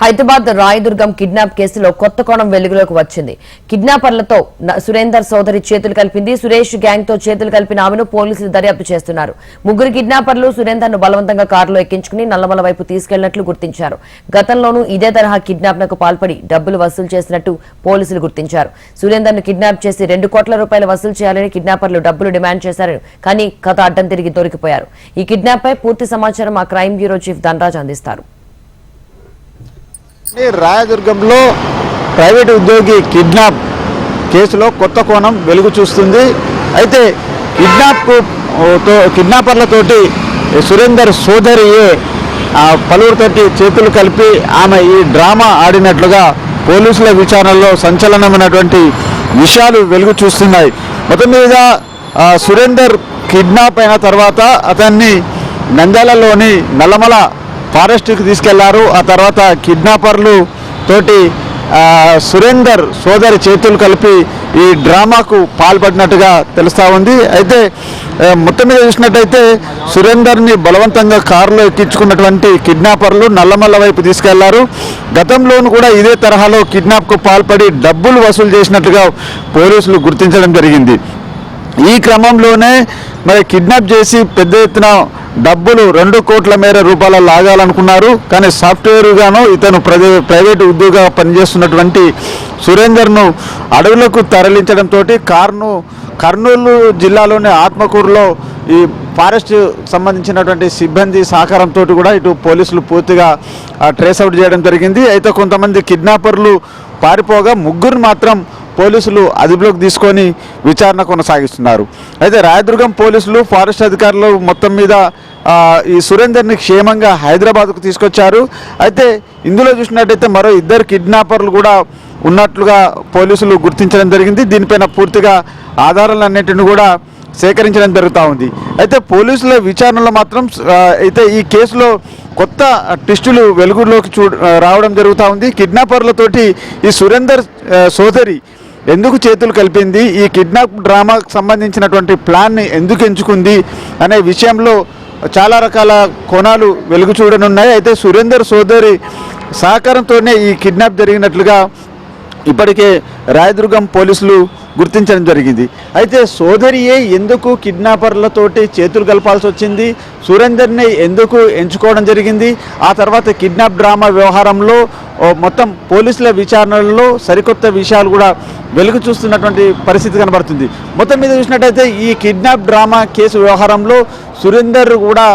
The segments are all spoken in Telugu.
హైదరాబాద్ రాయదుర్గం కిడ్నాప్ కేసులో కొత్త కోణం వెలుగులోకి వచ్చింది. కిడ్నాపర్లతో సురేందర్ సోదరి చేతులు కలిపింది. సురేష్ గ్యాంగ్తో చేతులు కలిపిన ఆమెను పోలీసులు దర్యాప్తు చేస్తున్నారు. ముగ్గురు కిడ్నాపర్లు సురేందర్ను బలవంతంగా కారులో ఎక్కించుకుని నల్లమల వైపు తీసుకెళ్ళినట్లు గుర్తించారు. గతంలోనూ ఇదే తరహా కిడ్నాప్ నకు పాల్పడి డబ్బులు వసూలు చేసినట్టు పోలీసులు గుర్తించారు. సురేందర్ను కిడ్నాప్ చేసి రెండు కోట్ల రూపాయలు వసూలు చేయాలని కిడ్నాపర్లు డబ్బులు డిమాండ్ చేశారు కానీ కథ అడ్డం తిరిగి దొరికిపోయారు. ఈ కిడ్నాప్ పై పూర్తి సమాచారం ఆ క్రైమ్ బ్యూరో చీఫ్ ధనరాజ్ అందిస్తారు. రాయదుర్గంలో ప్రైవేట్ ఉద్యోగి కిడ్నాప్ కేసులో కొత్త కోణం వెలుగు చూస్తుంది. అయితే కిడ్నాప్కు తో కిడ్నాపర్లతోటి సురేందర్ సోదరియే పలువురితోటి చేతులు కలిపి ఆమె ఈ డ్రామా ఆడినట్లుగా పోలీసుల విచారణలో సంచలనమైనటువంటి విషయాలు వెలుగు చూస్తున్నాయి. మొత్తం మీద సురేందర్ కిడ్నాప్ అయిన తర్వాత అతన్ని నంద్యాలలోని నల్లమల ఫారెస్ట్కి తీసుకెళ్ళారు. ఆ తర్వాత కిడ్నాపర్లు తోటి సురేందర్ సోదరి చేతులు కలిపి ఈ డ్రామాకు పాల్పడినట్టుగా తెలుస్తూ ఉంది. అయితే మొత్తం మీద చూసినట్టయితే సురేందర్ని బలవంతంగా కారులో ఎక్కించుకున్నటువంటి కిడ్నాపర్లు నల్లమల్ల వైపు తీసుకెళ్ళారు. గతంలోనూ కూడా ఇదే తరహాలో కిడ్నాప్కు పాల్పడి డబ్బులు వసూలు చేసినట్టుగా పోలీసులు గుర్తించడం జరిగింది. ఈ క్రమంలోనే మరి కిడ్నాప్ చేసి పెద్ద ఎత్తున డబ్బులు రెండు కోట్ల మేర రూపాయల లాగాలనుకున్నారు. కానీ సాఫ్ట్వేర్గాను ఇతను ప్రజ ప్రైవేట్ ఉద్యోగ పనిచేస్తున్నటువంటి సురేందర్ను అడవులకు తరలించడంతో కార్ను కర్నూలు జిల్లాలోని ఆత్మకూరులో ఈ ఫారెస్ట్ సంబంధించినటువంటి సిబ్బంది సహకారంతో కూడా ఇటు పోలీసులు పూర్తిగా ట్రేస్ అవుట్ చేయడం జరిగింది. అయితే కొంతమంది కిడ్నాపర్లు పారిపోగా ముగ్గురు మాత్రం పోలీసులు అదుపులోకి తీసుకొని విచారణ కొనసాగిస్తున్నారు. అయితే రాయదుర్గం పోలీసులు ఫారెస్ట్ అధికారులు మొత్తం మీద ఈ సురేందర్ని క్షేమంగా హైదరాబాద్కు తీసుకొచ్చారు. అయితే ఇందులో చూసినట్టయితే మరో ఇద్దరు కిడ్నాపర్లు కూడా ఉన్నట్లుగా పోలీసులు గుర్తించడం జరిగింది. దీనిపైన పూర్తిగా ఆధారాలన్నింటిని కూడా సేకరించడం జరుగుతూ ఉంది. అయితే పోలీసుల విచారణలో మాత్రం అయితే ఈ కేసులో కొత్త ట్విస్టులు వెలుగులోకి చూ రావడం జరుగుతూ ఉంది. కిడ్నాపర్లతోటి ఈ సురేందర్ సోదరి ఎందుకు చేతులు కలిపింది? ఈ కిడ్నాప్ డ్రామాకు సంబంధించినటువంటి ప్లాన్ని ఎందుకు ఎంచుకుంది? అనే విషయంలో చాలా రకాల కోణాలు వెలుగు చూడనున్నాయి. అయితే సురేందర్ సోదరి సహకారంతోనే ఈ కిడ్నాప్ జరిగినట్లుగా ఇప్పటికే రాయదుర్గం పోలీసులు గుర్తించడం జరిగింది. అయితే సోదరియే ఎందుకు కిడ్నాపర్లతోటి చేతులు కలపాల్సి వచ్చింది? సురేందర్ని ఎందుకు ఎంచుకోవడం జరిగింది? ఆ తర్వాత కిడ్నాప్ డ్రామా వ్యవహారంలో మొత్తం పోలీసుల విచారణలో సరికొత్త విషయాలు కూడా వెలుగు చూస్తున్నటువంటి పరిస్థితి కనబడుతుంది. మొత్తం మీద చూసినట్టయితే ఈ కిడ్నాప్ డ్రామా కేసు వ్యవహారంలో సురేందర్ కూడా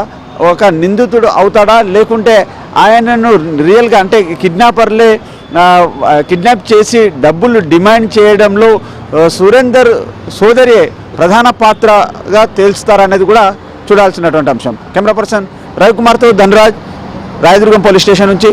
ఒక నిందితుడు అవుతాడా? లేకుంటే ఆయనను రియల్గా అంటే కిడ్నాపర్లే కిడ్నాప్ చేసి డబ్బులు డిమాండ్ చేయడంలో సురేందర్ సోదరి ప్రధాన పాత్రగా తేల్చుతారనేది కూడా చూడాల్సినటువంటి అంశం. కెమెరా పర్సన్ రవికుమార్తో ధనరాజ్ రాయదుర్గం పోలీస్ స్టేషన్ నుంచి